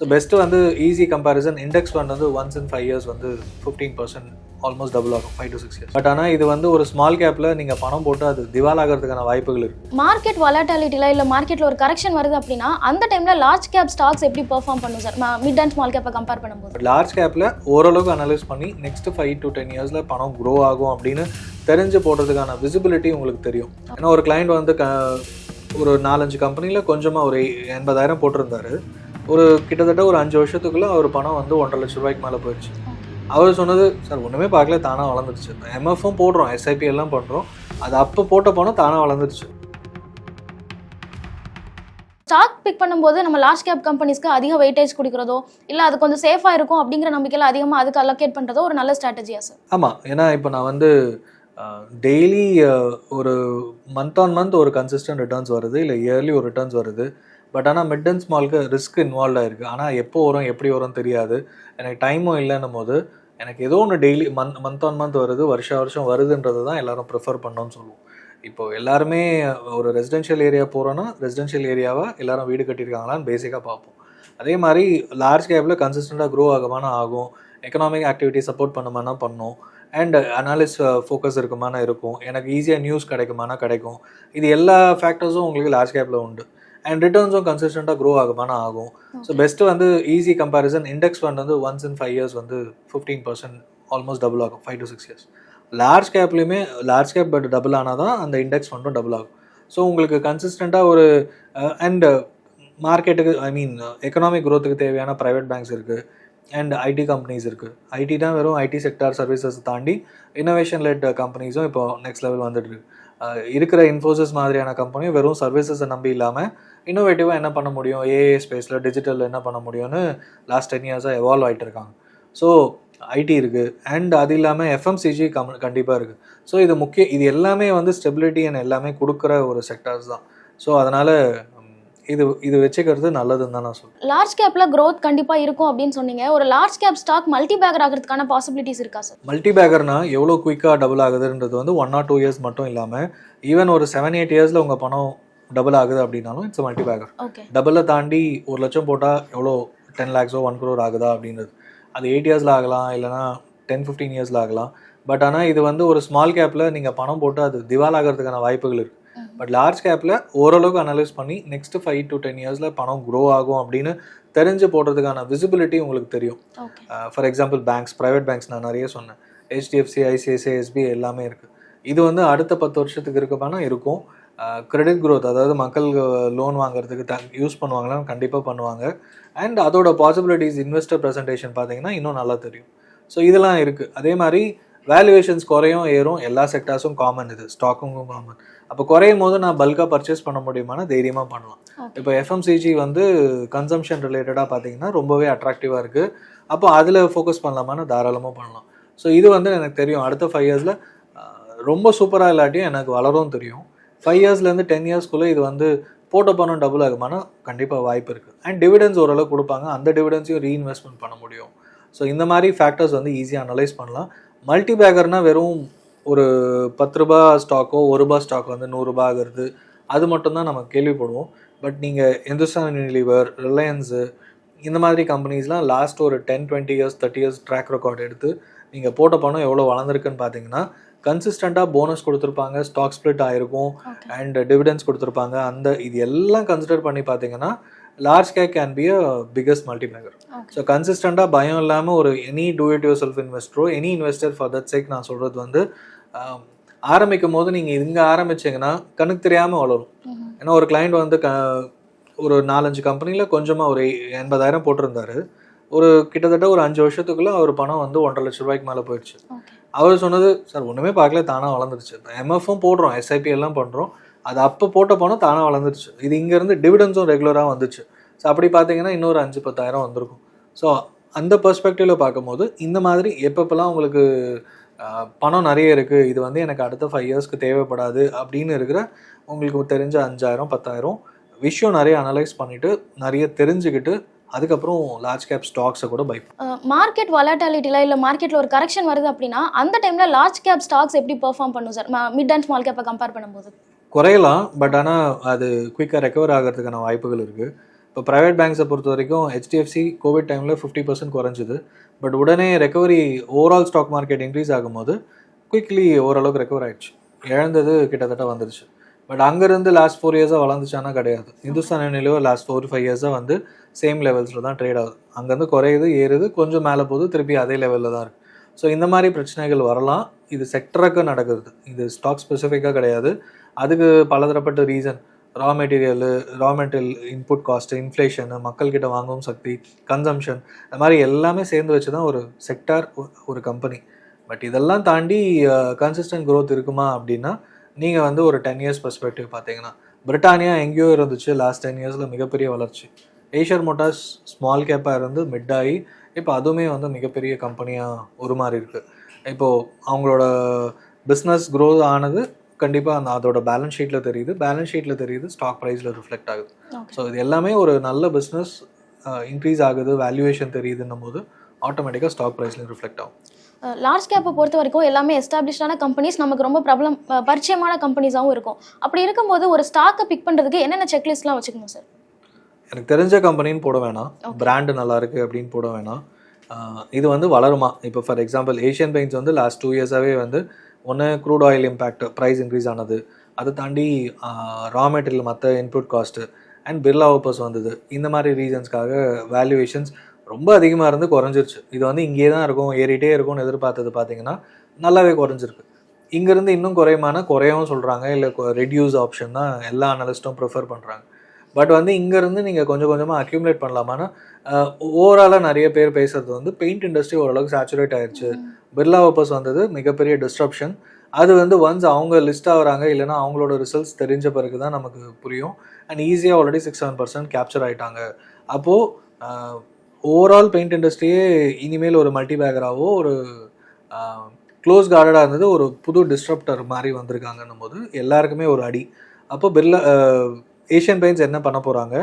So best வந்து easy comparison index fund வந்து once in five years வந்து fifteen percent almost double ஆகும் five to six years but ஆனால் இது வந்து ஒரு ஸ்மால் கேப்பில் நீங்கள் பணம் போட்டு அது திவால் ஆகிறதுக்கான வாய்ப்புகள் இருக்குது மார்க்கெட் வலாட்டாலிட்டியில் இல்லை மார்க்கெட்டில் ஒரு கரெக்ஷன் வருது அப்படின்னா அந்த டைமில் லார்ஜ் கேப் ஸ்டாக்ஸ் எப்படி பெர்ஃபார்ம் பண்ணும் சார் மிட் அண்ட் ஸ்மால் கேப்பை கம்பேர் பண்ணும்போது. லார்ஜ் கேப்பில் ஓரளவுக்கு அனலைஸ் பண்ணி நெக்ஸ்ட் ஃபைவ் டு டென் இயர்ஸில் பணம் க்ரோ ஆகும் அப்படின்னு தெரிஞ்சு போடுறதுக்கான விசிபிலிட்டி உங்களுக்கு தெரியும். ஏன்னா ஒரு client வந்து க ஒரு நாலஞ்சு கம்பெனியில் கொஞ்சமாக ஒரு எண்பதாயிரம் போட்டிருந்தாரு. ஒரு கிட்டத்தட்ட ஒரு அஞ்சு வருஷத்துக்குள்ள அவர் பணம் வந்து ஒன்றரை லட்ச ரூபாய்க்கு மேலே போயிடுச்சு. அவர் சொன்னது சார் ஒன்றுமே பார்க்கல தானாக வளர்ந்துருச்சு. எம்எஃப்பும் போடுறோம் எஸ்ஐபி எல்லாம் பண்ணுறோம் அது அப்போ போட்ட பணம் தானாக வளர்ந்துருச்சு. ஸ்டாக் பிக் பண்ணும்போது நம்ம லார்ஜ் கேப் கம்பெனிஸ்க்கு அதிக வெயிட்டேஜ் கொடுக்குறதோ இல்லை அது கொஞ்சம் சேஃபாக இருக்கும் அப்படிங்கிற நம்பிக்கையில் அதிகமாக அதுக்கு அலோகேட் பண்ணுறதோ ஒரு நல்ல ஸ்ட்ராட்டஜியா சார் ஆமாம் ஏன்னா இப்போ நான் வந்து டெய்லி ஒரு மந்த் ஆன் மந்த் ஒரு கன்சிஸ்டன்ட் ரிட்டர்ன்ஸ் வருது இல்லை இயர்லி ஒரு ரிட்டர்ன்ஸ் வருது. பட் ஆனால் மிட் அண்ட் ஸ்மாலுக்கு ரிஸ்க் இன்வால்வ் ஆகிருக்கு ஆனால் எப்போ வரும் எப்படி வரும் தெரியாது. எனக்கு டைமும் இல்லைன்னும் போது எனக்கு ஏதோ ஒன்று daily month month on month வருது வருஷ வருஷம் வருதுன்றது தான் எல்லாரும் ப்ரிஃபர் பண்ணோம்னு சொல்லுவோம். இப்போ எல்லாருமே ஒரு ரெசிடென்ஷியல் ஏரியா போகிறோன்னா ரெசிடென்ஷியல் ஏரியாவை எல்லாரும் வீடு கட்டியிருக்காங்களான்னு பேசிக்காக பார்ப்போம். அதே மாதிரி லார்ஜ் கேப்பில் கன்சிஸ்டண்ட்டாக க்ரோ ஆகுமானா ஆகும். எக்கனாமிக் ஆக்டிவிட்டி சப்போர்ட் பண்ணுமானா பண்ணும். அண்ட் அனாலிஸ் ஃபோக்கஸ் இருக்குமானா இருக்கும். எனக்கு ஈஸியாக நியூஸ் கிடைக்குமானா கிடைக்கும். இது எல்லா ஃபேக்டர்ஸும் உங்களுக்கு லார்ஜ் கேப்பில் உண்டு. அண்ட் ரிட்டர்ன்ஸும் கன்சிஸ்டண்ட்டாக க்ரோ ஆகுமானா ஆகும். ஸோ பெஸ்ட்டு வந்து ஈஸி கம்பேரிசன் இண்டெக்ஸ் ஃபண்ட் வந்து ஒன்ஸ் இன் ஃபைவ் இயர்ஸ் வந்து ஃபிஃப்டீன் பர்சன்ட் ஆல்மோஸ்ட் டபுள் ஆகும் five to six years large கேப்லேயுமே large cap but double ஆனால் தான் அந்த இண்டெக்ஸ் ஃபண்டும் டபுள் ஆகும். ஸோ உங்களுக்கு கன்சிஸ்டண்ட்டாக ஒரு அண்ட் மார்க்கெட்டுக்கு ஐ மீன் எக்கனாமிக் க்ரோத்துக்கு தேவையான ப்ரைவேட் பேங்க்ஸ் இருக்குது அண்ட் ஐடி கம்பெனிஸ் இருக்குது ஐடி தான் வெறும் ஐடி செக்டார் சர்வீசஸ் தாண்டி இன்னோவேஷன் லெட் கம்பெனிஸும் இப்போ நெக்ஸ்ட் லெவல் வந்துட்டு இருக்கிற இன்ஃபோசிஸ் மாதிரியான கம்பெனியும் வெறும் சர்வீசஸை நம்பி இல்லாமல் இன்னோவேட்டிவாக என்ன பண்ண முடியும்? ஏஏ ஸ்பேஸில் டிஜிட்டலில் என்ன பண்ண முடியும்னு லாஸ்ட் டென் இயர்ஸாக எவால்வ் ஆகிட்டு இருக்காங்க. ஸோ ஐடி இருக்குது அண்ட் அது இல்லாமல் எஃப்எம்சிஜி கம் கண்டிப்பாக இருக்குது ஸோ இது முக்கிய இது எல்லாமே வந்து ஸ்டெபிலிட்டி அண்ட் எல்லாமே கொடுக்குற ஒரு செக்டார்ஸ் தான். ஸோ அதனால் இது இது வச்சுக்கிறது நல்லதுன்னு தான் நான் சொல்லுவேன் லார்ஜ் கேப்பில் growth கண்டிப்பாக இருக்கும் அப்படின்னு சொன்னீங்க. ஒரு large cap stock multi bagger ஆகிறதுக்கான பாசிபிலிட்டிஸ் இருக்கா சார் மல்டி பேக்கர்னா எவ்வளோ குயிக்காக டபுள் ஆகுதுன்றது வந்து ஒன் ஆர் டூ இயர்ஸ் மட்டும் இல்லாமல் ஈவன் ஒரு செவன் எயிட் இயர்ஸில் உங்கள் பணம் டபுள் ஆகுது அப்படின்னாலும் இட்ஸ் மல்டி பேக்கர் ஓகே டபுளை தாண்டி ஒரு லட்சம் போட்டால் எவ்வளோ? டென் லேக்ஸோ ஒன் crore ஆகுதா அப்படின்றது. அது எயிட் இயர்ஸில் ஆகலாம் இல்லைனா டென் ஃபிஃப்டீன் இயர்ஸில் ஆகலாம். பட் ஆனால் இது வந்து ஒரு ஸ்மால் கேப்பில் நீங்கள் பணம் போட்டு அது திவால் ஆகிறதுக்கான வாய்ப்புகள் இருக்குது பட் லார்ஜ் கேப்பில் ஓரளவுக்கு அனலைஸ் பண்ணி நெக்ஸ்ட் ஃபைவ் டு டென் இயர்ஸில் பணம் க்ரோ ஆகும் அப்படின்னு தெரிஞ்சு போடுறதுக்கான விசிபிலிட்டி உங்களுக்கு தெரியும். For example banks private banks நான் நிறைய சொன்னேன். ஹெச்டிஎஃப்சி ஐசிஐசிஐ எஸ்பி எல்லாமே இருக்குது இது வந்து அடுத்த பத்து வருஷத்துக்கு இருக்கப்பனா இருக்கும். கிரெடிட் growth அதாவது மக்கள் லோன் வாங்குறதுக்கு த யூஸ் பண்ணுவாங்களான்னு கண்டிப்பாக பண்ணுவாங்க. அண்ட் அதோட பாசிபிலிட்டிஸ் இன்வெஸ்டர் ப்ரெசன்டேஷன் பார்த்தீங்கன்னா இன்னும் நல்லா தெரியும். ஸோ இதெல்லாம் இருக்குது அதே மாதிரி வேல்யூவேஷன்ஸ் குறையும் ஏறும். எல்லா செக்டார்ஸும் காமன் இது. ஸ்டாக்கும் காமன் அப்போ குறையும் போது நான் பல்காக பர்ச்சேஸ் பண்ண முடியுமானா தைரியமாக பண்ணலாம் இப்போ எஃப்எம்சிஜி வந்து கன்சம்ஷன் ரிலேட்டடாக பார்த்தீங்கன்னா ரொம்பவே அட்ராக்டிவாக இருக்குது அப்போ அதில் ஃபோக்கஸ் பண்ணலாமான்னு தாராளமாக பண்ணலாம். ஸோ இது வந்து எனக்கு தெரியும். அடுத்த ஃபைவ் இயர்ஸில் ரொம்ப சூப்பராக இல்லாட்டியும் எனக்கு வளரும் தெரியும். ஃபைவ் இயர்ஸ்லேருந்து டென் இயர்ஸ்க்குள்ளே இது வந்து போட்ட பணம் டபுள் ஆகுமானா கண்டிப்பாக வாய்ப்பு இருக்குது அண்ட் டிவிடன்ஸ் ஓரளவு கொடுப்பாங்க. அந்த டிவிடன்ஸையும் ரீஇன்வெஸ்ட்மெண்ட் பண்ண முடியும். ஸோ இந்த மாதிரி ஃபேக்டர்ஸ் வந்து ஈஸியாக அனலைஸ் பண்ணலாம். மல்டி பேக்கர்னால் வெறும் ஒரு பத்து ரூபா ஸ்டாக்கோ ஒரு ரூபா ஸ்டாக் வந்து நூறுரூபா ஆகுறது. அது மட்டும்தான் நம்ம கேள்விப்படுவோம். பட் நீங்கள் இந்துஸ்தான் யூனிலிவர் ரிலையன்ஸு இந்த மாதிரி கம்பெனிஸ்லாம் லாஸ்ட் ஒரு ten twenty years thirty years track record எடுத்து நீங்கள் போட்ட பணம் எவ்வளோ வளர்ந்துருக்குன்னு பார்த்தீங்கன்னா கன்சிஸ்டண்ட்டாக போனஸ் கொடுத்துருப்பாங்க ஸ்டாக் ஸ்ப்ளிட் ஆயிருக்கும் ஓகே அண்ட் டிவிடன்ஸ் கொடுத்துருப்பாங்க. அந்த இது எல்லாம் கன்சிடர் பண்ணி பார்த்தீங்கன்னா large cap can be a biggest multi bagger okay so கன்சிஸ்டண்ட்டாக பயம் இல்லாமல் ஒரு any do it yourself இன்வெஸ்டரோ any investor for that sake நான் சொல்கிறது வந்து ஆரம்பிக்கும் போது நீங்கள் இங்கே ஆரம்பிச்சீங்கன்னா கணக்கு தெரியாமல் வளரும். ஏன்னா ஒரு client வந்து க ஒரு நாலஞ்சு கம்பெனியில் கொஞ்சமாக ஒரு எண்பதாயிரம் போட்டிருந்தாரு. ஒரு கிட்டத்தட்ட ஒரு அஞ்சு வருஷத்துக்குள்ள அவர் பணம் வந்து ஒன்றரை லட்ச ரூபாய்க்கு மேலே போயிடுச்சு. அவர் சொன்னது சார் ஒன்றுமே பார்க்கல தானாக வளர்ந்துருச்சு. எம்எஃப்பும் போடுறோம் எஸ்ஐபி எல்லாம் பண்ணுறோம் அது அப்போ போட்ட பணம் தானாக வளர்ந்துருச்சு. இது இங்கேருந்து டிவிடன்ஸும் ரெகுலராக வந்துச்சு. ஸோ அப்படி பார்த்தீங்கன்னா இன்னொரு அஞ்சு பத்தாயிரம் வந்திருக்கும். ஸோ அந்த பெர்ஸ்பெக்டிவில் பார்க்கும்போது இந்த மாதிரி எப்பப்பெல்லாம் உங்களுக்கு பணம் நிறைய இருக்குது இது வந்து எனக்கு அடுத்த ஃபைவ் இயர்ஸ்க்கு தேவைப்படாது அப்படின்னு இருக்கிற உங்களுக்கு தெரிஞ்ச அஞ்சாயிரம் பத்தாயிரம் விஷயம் நிறைய அனலைஸ் பண்ணிவிட்டு நிறைய தெரிஞ்சுக்கிட்டு அதுக்கப்புறம் லார்ஜ் கேப் ஸ்டாக்ஸை கூட பை மார்க்கெட் வலாட்டாலிட்டியில் இல்லை மார்க்கெட்டில் ஒரு கரெக்ஷன் வருது அப்படின்னா அந்த டைமில் லார்ஜ் கேப் ஸ்டாக்ஸ் எப்படி பெர்ஃபார்ம் பண்ணும் சார் மிட் அண்ட் ஸ்மால் கேப்பை கம்பேர் பண்ணும்போது. குறையலாம் பட் ஆனால் அது குயிக்காக ரெக்கவர் ஆகிறதுக்கான வாய்ப்புகள் இருக்குது இப்போ ப்ரைவேட் பேங்க்ஸை பொறுத்த வரைக்கும் ஹெச்டிஎஃப்சி கோவிட் டைமில் ஃபிஃப்டி பர்சன்ட் குறைஞ்சிது. பட் உடனே recovery overall stock market increase ஆகும்போது குயிக்லி ஓரளவுக்கு ரெக்கவர் ஆயிடுச்சு. இழந்தது கிட்டத்தட்ட வந்துருச்சு. பட் அங்கேருந்து லாஸ்ட் ஃபோர் இயர்ஸாக வளர்ந்துச்சானா கிடையாது. இந்துஸ்தான் நிலையோ லாஸ்ட் ஃபோர் ஃபைவ் இயர்ஸாக வந்து சேம் லெவல்ஸில் தான் ட்ரேட் ஆகுது. அங்கேருந்து குறையுது ஏறுது கொஞ்சம் மேலே போகுது திருப்பி அதே லெவலில் தான் இருக்குது ஸோ இந்த மாதிரி பிரச்சனைகள் வரலாம். இது செக்டருக்கு நடக்குது. இது ஸ்டாக் ஸ்பெசிஃபிக்காக கிடையாது. அதுக்கு பலதரப்பட்ட reason raw material raw material input cost inflation மக்கள்கிட்ட வாங்கும் சக்தி கன்சம்ஷன் இந்த மாதிரி எல்லாமே சேர்ந்து வச்சு தான் ஒரு செக்டார் ஒரு கம்பெனி பட் இதெல்லாம் தாண்டி கன்சிஸ்டன்ட் க்ரோத் இருக்குமா அப்படின்னா நீங்கள் வந்து ஒரு டென் இயர்ஸ் பெர்ஸ்பெக்டிவ் பார்த்தீங்கன்னா பிரிட்டானியா எங்கேயோ இருந்துச்சு லாஸ்ட் டென் இயர்ஸில் மிகப்பெரிய வளர்ச்சி. ஏஷியர் மோட்டார்ஸ் ஸ்மால் கேப்பாக இருந்து மிட் ஆகி இப்போ அதுவுமே வந்து மிகப்பெரிய கம்பெனியாக உருமாறி இருக்குது இப்போது அவங்களோட பிஸ்னஸ் க்ரோத் ஆனது கண்டிப்பாக அந்த அதோட பேலன்ஸ் ஷீட்டில் தெரியுது. பேலன்ஸ் ஷீட்டில் தெரியுது ஸ்டாக் ப்ரைஸில் ரிஃப்ளெக்ட் ஆகுது. ஸோ இது எல்லாமே ஒரு நல்ல பிஸ்னஸ் இன்க்ரீஸ் ஆகுது வேல்யூவேஷன் தெரியுதுன்னும் போது ஆட்டோமேட்டிக்காக ஸ்டாக் ப்ரைஸ்லையும் ரிஃப்ளெக்ட் ஆகும். லார்ஜ் கேப்பை பொறுத்த வரைக்கும் எல்லாமே எஸ்டாப்ளிஷ்டான கம்பெனிஸ் நமக்கு ரொம்ப பிரபலம் அஹ், பரிச்சயமான கம்பெனிஸாகவும் இருக்கும். அப்படி இருக்கும்போது ஒரு ஸ்டாக்கை பிக் பண்ணுறதுக்கு என்னென்ன செக்லிஸ்ட்லாம் வச்சுக்கணும் சார் எனக்கு தெரிஞ்ச கம்பெனின்னு போட வேணாம். பிராண்டு நல்லா இருக்கு அப்படின்னு போட வேணாம். இது வந்து வளருமா? இப்போ ஃபார் எக்ஸாம்பிள் ஏஷியன் பெயிண்ட்ஸ் வந்து லாஸ்ட் டூ இயர்ஸாகவே வந்து ஒன்று crude oil impact price increase ஆனது. அதை தாண்டி ரா மெட்டீரியல் மற்ற input cost and Birla Opus வந்தது. இந்த மாதிரி ரீசன்ஸ்க்காக வேல்யூவேஷன்ஸ் ரொம்ப அதிகமாக இருந்து குறைஞ்சிருச்சு. இது வந்து இங்கேயே தான் இருக்கும் ஏறிட்டே இருக்கும்னு எதிர்பார்த்தது பார்த்தீங்கன்னா நல்லாவே குறைஞ்சிருக்கு. இங்கேருந்து இன்னும் குறையுமான குறையவும் சொல்கிறாங்க இல்லை ரெடியூஸ் ஆப்ஷன் தான் எல்லா அனலிஸ்ட்டும் ப்ரிஃபர் பண்ணுறாங்க பட் வந்து இங்கேருந்து நீங்கள் கொஞ்சம் கொஞ்சமாக அக்யூமுலேட் பண்ணலாமான்னா ஓவராலாக நிறைய பேர் பேசுறது வந்து பெயிண்ட் இண்டஸ்ட்ரி ஓரளவுக்கு சேச்சுரேட் ஆயிருச்சு. பிர்லா ஓப்பர்ஸ் வந்தது மிகப்பெரிய டிஸ்ட்ரப்ஷன் அது வந்து ஒன்ஸ் அவங்க லிஸ்ட் ஆகுறாங்க இல்லைன்னா அவங்களோட ரிசல்ட்ஸ் தெரிஞ்ச பிறகு தான் நமக்கு புரியும். அண்ட் ஈஸியாக already six seven percent capture ஆயிட்டாங்க. அப்போது ஓவரால் பெயிண்ட் இண்டஸ்ட்ரியே இனிமேல் ஒரு மல்டி பேக்கராகவோ ஒரு க்ளோஸ் கார்டடாக இருந்தது ஒரு புது டிஸ்ட்ரப்டர் மாதிரி வந்திருக்காங்கன்னும் போது எல்லாருக்குமே ஒரு அடி. அப்போ பிர்லா ஏஷியன் பெயிண்ட்ஸ் என்ன பண்ண போகிறாங்க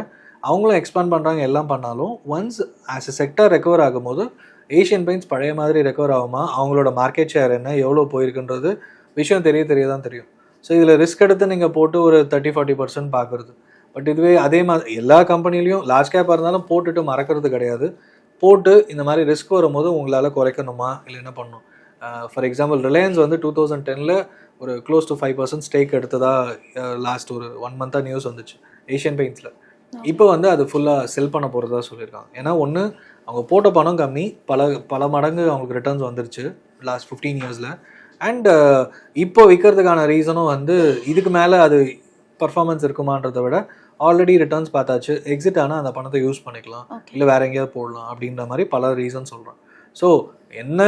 அவங்களும் எக்ஸ்பேண்ட் பண்ணுறாங்க எல்லாம் பண்ணாலும் once as a sector recover ஆகும்போது ஏஷியன் பெயிண்ட்ஸ் பழைய மாதிரி ரெக்கவர் ஆகுமா? அவங்களோட மார்க்கெட் ஷேர் என்ன? எவ்வளோ போயிருக்குன்றது விஷயம் தெரிய தெரிய தான் தெரியும். ஸோ இதில் ரிஸ்க் எடுத்து நீங்கள் போட்டு ஒரு தேர்ட்டி ஃபார்ட்டி பர்சன்ட் பார்க்குறது பட் இதுவே அதே மாதிரி எல்லா கம்பெனிலையும் லார்ஜ் கேப்பாக இருந்தாலும் போட்டுட்டு மறக்கிறது கிடையாது. போட்டு இந்த மாதிரி ரிஸ்க் வரும்போது உங்களால் குறைக்கணுமா? இல்லை என்ன பண்ணணும் ஃபார் எக்ஸாம்பிள் ரிலையன்ஸ் வந்து டூ தௌசண்ட் டெனில் ஒரு close to five percent stake எடுத்ததா last ஒரு ஒன் மந்த்தாக நியூஸ் வந்துச்சு ஏஷியன் பெயிண்ட்ஸில் இப்போ வந்து அது ஃபுல்லாக செல் பண்ண போகிறதா சொல்லியிருக்காங்க. ஏன்னா ஒன்று அவங்க போட்ட பணம் கம்மி பல பல மடங்கு அவங்களுக்கு ரிட்டர்ன்ஸ் வந்துருச்சு லாஸ்ட் ஃபிஃப்டீன் இயர்ஸில் அண்ட் இப்போ விற்கிறதுக்கான ரீசனும் வந்து இதுக்கு மேலே அது பர்ஃபார்மன்ஸ் இருக்குமான்றதை விட ஆல்ரெடி ரிட்டர்ன்ஸ் பார்த்தாச்சு எக்ஸிட் ஆனால் அந்த பணத்தை யூஸ் பண்ணிக்கலாம் இல்லை வேற எங்கேயாவது போடலாம் அப்படின்ற மாதிரி பல ரீசன் சொல்கிறேன் ஸோ என்ன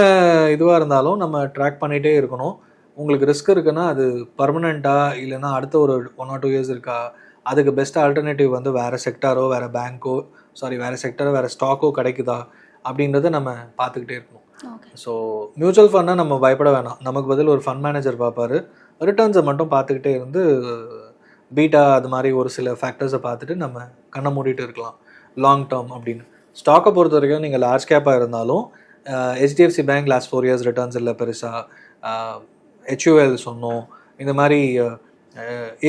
இதுவாக இருந்தாலும் நம்ம ட்ராக் பண்ணிகிட்டே இருக்கணும். உங்களுக்கு ரிஸ்க் இருக்குன்னா அது பர்மனெண்ட்டா இல்லைன்னா அடுத்த ஒரு ஒன் ஆர் டூ இயர்ஸ் இருக்கா? அதுக்கு பெஸ்ட் ஆல்டர்னேட்டிவ் வந்து வேறு செக்டாரோ வேறு பேங்க்கோ சாரி வேறு செக்டாரோ வேறு ஸ்டாக்கோ கிடைக்குதா? அப்படின்றத நம்ம பார்த்துக்கிட்டே இருக்கணும். ஸோ மியூச்சுவல் ஃபண்டை நம்ம பயப்பட வேணாம். நமக்கு பதில் ஒரு ஃபண்ட் மேனேஜர் பார்ப்பாரு. ரிட்டர்ன்ஸை மட்டும் பார்த்துக்கிட்டே இருந்து பீட்டா அது மாதிரி ஒரு சில ஃபேக்டர்ஸை பார்த்துட்டு நம்ம கண்ணை மூடிட்டு இருக்கலாம். லாங் டேர்ம் அப்படின்னு. ஸ்டாக்கை பொறுத்த வரைக்கும் நீங்கள் லார்ஜ் கேப்பாக இருந்தாலும் HDFC bank last four years returns இல்லை பெருசாக ஹெச்யூஎல் சொன்னோம். இந்த மாதிரி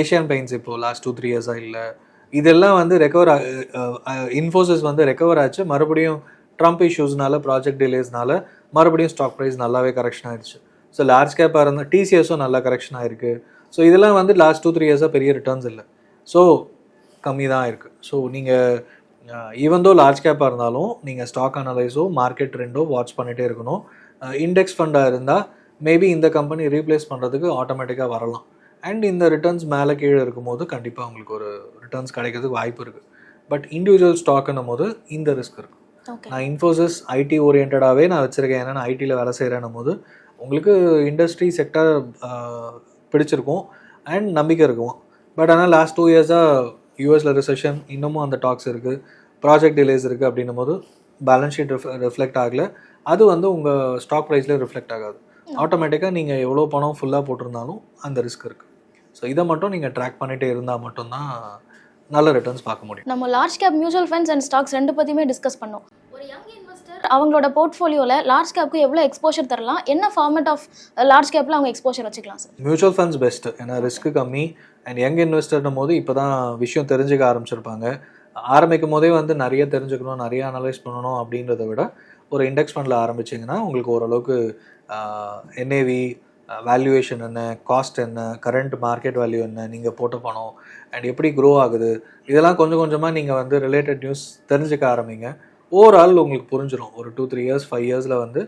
ஏஷியன் பெயிண்ட்ஸ் இப்போது லாஸ்ட் டூ த்ரீ இயர்ஸாக இல்லை. இதெல்லாம் வந்து ரெக்கவர் இன்ஃபோசிஸ் வந்து ரெக்கவர் ஆச்சு. மறுபடியும் ட்ரம்ப் இஷ்யூஸ்னால ப்ராஜெக்ட் டிலேஸ்னால மறுபடியும் ஸ்டாக் ப்ரைஸ் நல்லாவே கரெக்ஷன் ஆயிடுச்சு. ஸோ லார்ஜ் கேப்பாக இருந்தால் டிசிஎஸும் நல்லா கரெக்ஷன் ஆயிருக்கு. ஸோ இதெல்லாம் வந்து லாஸ்ட் டூ த்ரீ இயர்ஸாக பெரிய ரிட்டர்ன்ஸ் இல்லை. ஸோ கம்மி தான் இருக்குது ஸோ நீங்கள் ஈவந்தோ லார்ஜ் கேப்பாக இருந்தாலும் நீங்கள் ஸ்டாக் அனலைஸோ மார்க்கெட் ரெண்டோ வாட்ச் பண்ணிகிட்டே இருக்கணும். இண்டெக்ஸ் ஃபண்டாக இருந்தால் மேபி இந்த கம்பெனி ரீப்ளேஸ் பண்ணுறதுக்கு ஆட்டோமேட்டிக்காக வரலாம். அண்ட் இந்த ரிட்டர்ன்ஸ் மேலே கீழே இருக்கும்போது கண்டிப்பாக உங்களுக்கு ஒரு ரிட்டர்ன்ஸ் கிடைக்கிறதுக்கு வாய்ப்பு இருக்குது பட் இண்டிவிஜுவல் ஸ்டாக்னும் போது இந்த ரிஸ்க் இருக்கும். நான் இன்ஃபோசிஸ் ஐடி ஓரியன்டாகவே நான் வச்சுருக்கேன். ஏன்னா நான் ஐடியில் வேலை செய்கிறேன்னும் போது உங்களுக்கு இண்டஸ்ட்ரி செக்டர் பிடிச்சிருக்கும் அண்ட் நம்பிக்கை இருக்கும்? பட் ஆனால் லாஸ்ட் டூ இயர்ஸாக யூஎஸில் ரிசெஷன் இன்னமும் அந்த டாக்ஸ் இருக்குது ப்ராஜெக்ட் டிலேஸ் இருக்குது அப்படின்னும் போது பேலன்ஸ் ஷீட் ரிஃப்ளெக்ட் ஆகல. அது வந்து உங்கள் ஸ்டாக் ப்ரைஸ்லேயே ரிஃப்ளெக்ட் ஆகாது. ஆட்டோமேட்டிக்காக நீங்கள் எவ்வளோ பணம் ஃபுல்லாக போட்டிருந்தாலும் அந்த ரிஸ்க் இருக்குது ஸோ இதை மட்டும் நீங்கள் ட்ராக் பண்ணிகிட்டே இருந்தால் மட்டும்தான் நல்ல ரிட்டர்ன்ஸ் பார்க்க முடியும். நம்ம large cap mutual funds and stocks ரெண்டு பற்றியுமே டிஸ்கஸ் பண்ணோம். ஒரு யங் இன்வெஸ்டர் அவங்களோட போர்ட்ஃபோலியோவில் லார்ஜ் கேப்க்கு எவ்வளோ எக்ஸ்போஷர் தரலாம்? என்ன ஃபார்மேட் ஆஃப் லார்ஜ் கேப்பில் அவங்க எக்ஸ்போஷர் வச்சுக்கலாம் சார் மியூச்சுவல் ஃபண்ட்ஸ் பெஸ்ட்டு ஏன்னா ரிஸ்க் கம்மி. அண்ட் யங் இன்வெஸ்டர்னும் போது இப்போ தான் விஷயம் தெரிஞ்சுக்க ஆரம்பிச்சிருப்பாங்க. ஆரம்பிக்கும் போதே வந்து நிறைய தெரிஞ்சுக்கணும் நிறைய அனலைஸ் பண்ணணும் அப்படின்றத விட ஒரு இண்டெக்ஸ் ஃபண்டில் ஆரம்பிச்சிங்கன்னா உங்களுக்கு ஓரளவுக்கு என்ஏவி வேல்யூவேஷன் என்ன காஸ்ட் என்ன கரண்ட் மார்க்கெட் வேல்யூ என்ன நீங்கள் போட்ட பணம் அண்ட் எப்படி க்ரோ ஆகுது இதெல்லாம் கொஞ்சம் கொஞ்சமாக நீங்கள் வந்து ரிலேட்டட் நியூஸ் தெரிஞ்சுக்க ஆரம்பிங்க. ஓவரால் உங்களுக்கு புரிஞ்சிடும் ஒரு டூ த்ரீ இயர்ஸ் ஃபைவ் இயர்ஸில் வந்து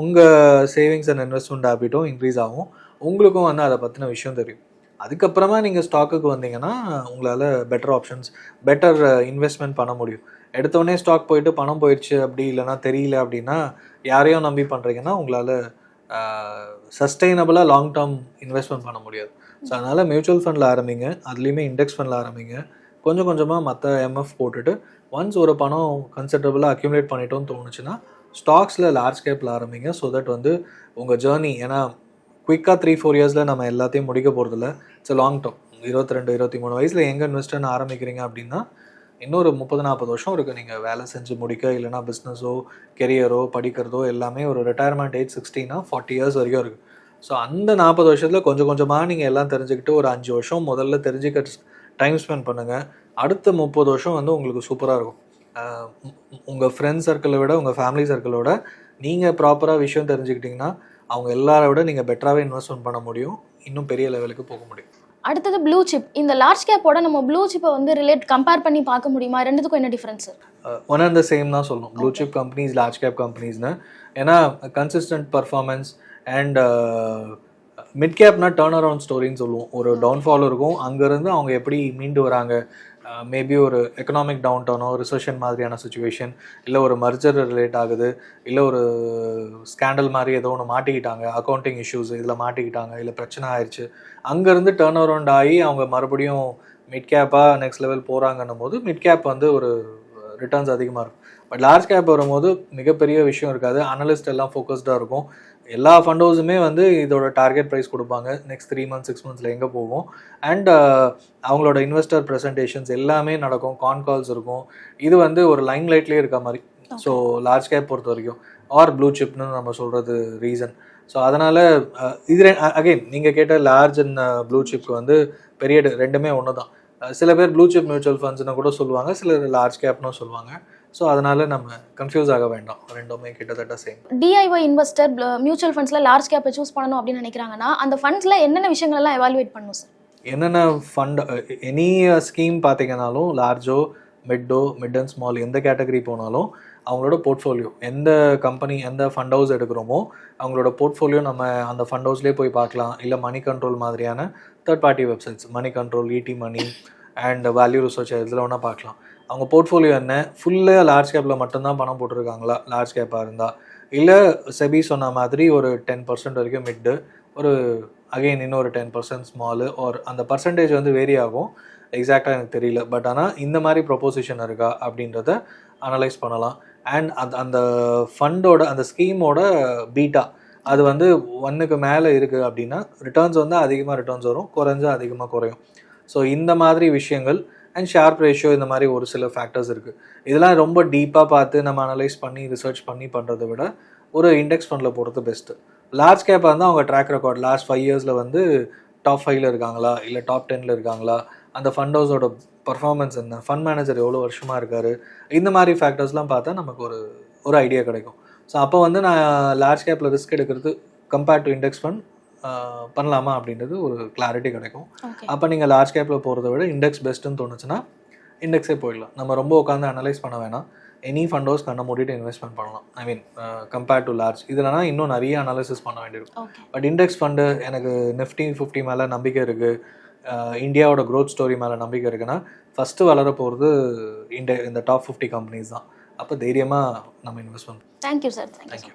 உங்கள் சேவிங்ஸ் அண்ட் இன்வெஸ்ட்மெண்ட் ஹேபிட்டும் இன்க்ரீஸ் ஆகும். உங்களுக்கும் வந்து அதை பற்றின விஷயம் தெரியும். அதுக்கப்புறமா நீங்கள் ஸ்டாக்குக்கு வந்தீங்கன்னா உங்களால் பெட்டர் ஆப்ஷன்ஸ் பெட்டர் இன்வெஸ்ட்மெண்ட் பண்ண முடியும். எடுத்தோடனே ஸ்டாக் போயிட்டு பணம் போயிடுச்சு அப்படி இல்லைனா தெரியல அப்படின்னா யாரையும் நம்பி பண்ணுறீங்கன்னா உங்களால் சஸ்டைனபிளாக லாங் டேர்ம் இன்வெஸ்ட்மெண்ட் பண்ண முடியாது. ஸோ அதனால் மியூச்சுவல் ஃபண்டில் ஆரம்பிங்க. அதுலேயுமே இண்டெக்ஸ் ஃபண்டில் ஆரம்பிங்க. கொஞ்சம் கொஞ்சமாக மற்ற எம்எஃப் போட்டுட்டு ஒன்ஸ் ஒரு பணம் கன்சிடரபுளாக அக்யூமுலேட் பண்ணிட்டோம்னு தோணுச்சுன்னா ஸ்டாக்ஸில் லார்ஜ் கேப்பில் ஆரம்பிங்க. ஸோ தட் வந்து உங்கள் ஜேர்னி ஏன்னா குயிக்காக த்ரீ ஃபோர் இயர்ஸில் நம்ம எல்லாத்தையும் முடிக்க போகிறதில்ல இட்ஸ் லாங் டேர்ம் இருபத்தி ரெண்டு இருபத்தி மூணு வயசில் எங்கே இன்வெஸ்ட்னு ஆரம்பிக்கிறீங்க அப்படின்னா இன்னொரு முப்பது நாற்பது வருஷம் இருக்குது நீங்கள் வேலை செஞ்சு முடிக்க இல்லைனா பிஸ்னஸோ கெரியரோ படிக்கிறதோ எல்லாமே ஒரு ரிட்டையர்மெண்ட் ஏஜ் சிக்ஸ்டீனா ஃபார்ட்டி இயர்ஸ் வரைக்கும் இருக்குது ஸோ அந்த நாற்பது வருஷத்தில் கொஞ்சம் கொஞ்சமாக நீங்கள் எல்லாம் தெரிஞ்சுக்கிட்டு ஒரு அஞ்சு வருஷம் முதல்ல தெரிஞ்சுக்க டைம் ஸ்பெண்ட் பண்ணுங்கள் அடுத்த முப்பது வருஷம் வந்து உங்களுக்கு சூப்பராக இருக்கும். உங்கள் ஃப்ரெண்ட்ஸ் சர்க்கிளை விட உங்கள் ஃபேமிலி சர்க்கிளை விட நீங்கள் ப்ராப்பராக விஷயம் தெரிஞ்சுக்கிட்டிங்கன்னா அவங்க எல்லாரை விட நீங்கள் பெட்டராகவே இன்வெஸ்ட்மெண்ட் பண்ண முடியும். இன்னும் பெரிய லெவலுக்கு போக முடியும். அடுத்தது ப்ளூ சிப் இந்த லார்ஜ் கேப்போட நம்ம ப்ளூ சிப்பை வந்து ரிலேட் கம்பேர் பண்ணி பார்க்க முடியுமா? ரெண்டுத்துக்கும் என்ன difference one and the same தான் சொல்லணும். Blue chip companies large cap கம்பெனிஸ்னு ஏன்னா கன்சிஸ்டன்ட் பர்ஃபார்மன்ஸ் அண்ட் மிட் கேப்னா டேர்ன் அரவுண்ட் ஸ்டோரின்னு சொல்லுவோம். ஒரு டவுன்ஃபால் இருக்கும். அங்கேருந்து அவங்க எப்படி மீண்டு வராங்க? மேபி ஒரு எக்கனாமிக் டவுன் டவுனோ ரிசர்ஷன் மாதிரியான சுச்சுவேஷன் இல்லை ஒரு மர்ஜர் ரிலேட் ஆகுது இல்லை ஒரு ஸ்கேண்டல் மாதிரி ஏதோ ஒன்று மாட்டிக்கிட்டாங்க அக்கௌண்டிங் இஷ்யூஸ் இதில் மாட்டிக்கிட்டாங்க இல்லை பிரச்சனை ஆயிடுச்சு அங்கேருந்து டேர்ன் அரவுண்ட் ஆகி அவங்க மறுபடியும் மிட் கேப்பாக நெக்ஸ்ட் லெவல் போகிறாங்கன்னும் போது மிட் கேப் வந்து ஒரு ரிட்டர்ன்ஸ் அதிகமாக இருக்கும். பட் லார்ஜ் கேப் வரும்போது மிகப்பெரிய விஷயம் இருக்காது. அனலிஸ்ட் எல்லாம் ஃபோக்கஸ்டாக இருக்கும். எல்லா ஃபண்டோஸுமே வந்து இதோட டார்கெட் ப்ரைஸ் கொடுப்பாங்க. நெக்ஸ்ட் த்ரீ மந்த்ஸ் சிக்ஸ் மந்த்ஸில் எங்கே போகும் அண்ட் அவங்களோட இன்வெஸ்டர் ப்ரெசன்டேஷன்ஸ் எல்லாமே நடக்கும். கான் கால்ஸ் இருக்கும். இது வந்து ஒரு லைன் லைட்லேயே இருக்க மாதிரி. ஸோ லார்ஜ் கேப் பொறுத்த வரைக்கும். ஆர் ப்ளூ சிப்னு நம்ம சொல்கிறது ரீசன் ஸோ அதனால் இது அகைன் நீங்கள் கேட்ட லார்ஜ் அண்ட் ப்ளூ சிப்க்கு வந்து பெரிய ரெண்டுமே ஒன்று தான் சில பேர் ப்ளூ சிப் மியூச்சுவல் ஃபண்ட்ஸ்னு கூட சொல்லுவாங்க. சிலர் லார்ஜ் கேப்னு சொல்லுவாங்க. ஸோ அதனால நம்ம கன்ஃபியூஸ் ஆக வேண்டாம். ரெண்டுமே கிட்டத்தட்ட சேம் டிஐஒய் இன்வெஸ்டர் மியூச்சுவல் ஃபண்ட்ஸில் லார்ஜ் கேப்பை சூஸ் பண்ணணும் அப்படின்னு நினைக்கிறாங்கன்னா அந்த ஃபண்ட்ஸில் என்னென்ன விஷயங்கள் எல்லாம் எவாலுவேட் பண்ணணும் சார் என்னென்ன ஃபண்ட் எனி ஸ்கீம் பார்த்தீங்கன்னாலும் லார்ஜோ மிட்டோ மிட் அண்ட் ஸ்மால் எந்த கேட்டகரி போனாலும் அவங்களோட போர்ட்ஃபோலியோ எந்த கம்பெனி எந்த ஃபண்ட் ஹவுஸ் எடுக்கிறோமோ அவங்களோட போர்ட்ஃபோலியோ நம்ம அந்த ஃபண்ட் ஹவுஸ்லேயே போய் பார்க்கலாம். இல்லை மணி கண்ட்ரோல் மாதிரியான third party websites money control ET money and value research இதில் வேணால் பார்க்கலாம். அவங்க போர்ட்ஃபோலியோ என்ன? ஃபுல்லாக லார்ஜ் கேப்பில் மட்டும்தான் பணம் போட்டிருக்காங்களா? லார்ஜ் கேப்பாக இருந்தால் இல்லை செபி சொன்ன மாதிரி ஒரு டென் பர்சன்ட் வரைக்கும் மிட்டு ஒரு அகெயின் இன்னொரு டென் பர்சன்ட் ஸ்மாலு ஒரு அந்த பர்சன்டேஜ் வந்து வேரி ஆகும். எக்ஸாக்டாக எனக்கு தெரியல. பட் ஆனால் இந்த மாதிரி ப்ரொப்போசிஷன் இருக்கா? அப்படின்றத அனலைஸ் பண்ணலாம். அண்ட் அந்த அந்த ஃபண்டோட அந்த ஸ்கீமோட பீட்டா அது வந்து ஒன்றுக்கு மேலே இருக்குது அப்படின்னா ரிட்டர்ன்ஸ் வந்து அதிகமாக ரிட்டர்ன்ஸ் வரும் குறைஞ்சா அதிகமாக குறையும். ஸோ இந்த மாதிரி விஷயங்கள் அண்ட் ஷார்ப் ரேஷியோ இந்த மாதிரி ஒரு சில ஃபேக்டர்ஸ் இருக்குது இதெல்லாம் ரொம்ப டீப்பாக பார்த்து நம்ம அனலைஸ் பண்ணி ரிசர்ச் பண்ணி பண்ணுறதை விட ஒரு இண்டெக்ஸ் ஃபண்டில் போகிறது பெஸ்ட்டு லார்ஜ் கேப்பாக இருந்தால் அவங்க ட்ராக் ரெக்கார்ட் லாஸ்ட் ஃபைவ் இயர்ஸில் வந்து டாப் ஃபைவ்ல இருக்காங்களா? இல்லை டாப் டென்னில் இருக்காங்களா? அந்த ஃபண்ட் ஹவுஸோட பர்ஃபார்மன்ஸ் என்ன? ஃபண்ட் மேனேஜர் எவ்வளோ வருஷமாக இருக்கார்? இந்த மாதிரி ஃபேக்டர்ஸ்லாம் பார்த்தா நமக்கு ஒரு ஒரு ஐடியா கிடைக்கும். ஸோ அப்போ வந்து நான் லார்ஜ் கேப்பில் ரிஸ்க் எடுக்கிறது கம்பேர்ட் டு இண்டெக்ஸ் ஃபண்ட் பண்ணலாமா அப்படின்றது ஒரு கிளாரிட்டி கிடைக்கும். அப்போ நீங்கள் லார்ஜ் கேப்பில் போகிறத விட இண்டெக்ஸ் பெஸ்ட்டுன்னு தோணுச்சுன்னா இண்டெக்ஸே போயிடலாம். நம்ம ரொம்ப உட்காந்து அனலைஸ் பண்ண வேணாம். எனி ஃபண்டோஸ் கண்ணை மூடிட்டு இன்வெஸ்ட்மெண்ட் பண்ணலாம். I mean compared to large இதுலனா இன்னும் நிறைய அனாலிசிஸ் பண்ண வேண்டியிருக்கும். பட் இண்டெக்ஸ் ஃபண்டு எனக்கு நிஃப்டி ஃபிஃப்டி மேலே நம்பிக்கை இருக்குது இந்தியாவோட க்ரோத் ஸ்டோரி மேலே நம்பிக்கை இருக்குன்னா ஃபஸ்ட்டு வளர போகிறது இந்த இந்த டாப் ஃபிஃப்டி கம்பெனிஸ் தான். அப்போ தைரியமாக நம்ம investment thank you sir thank you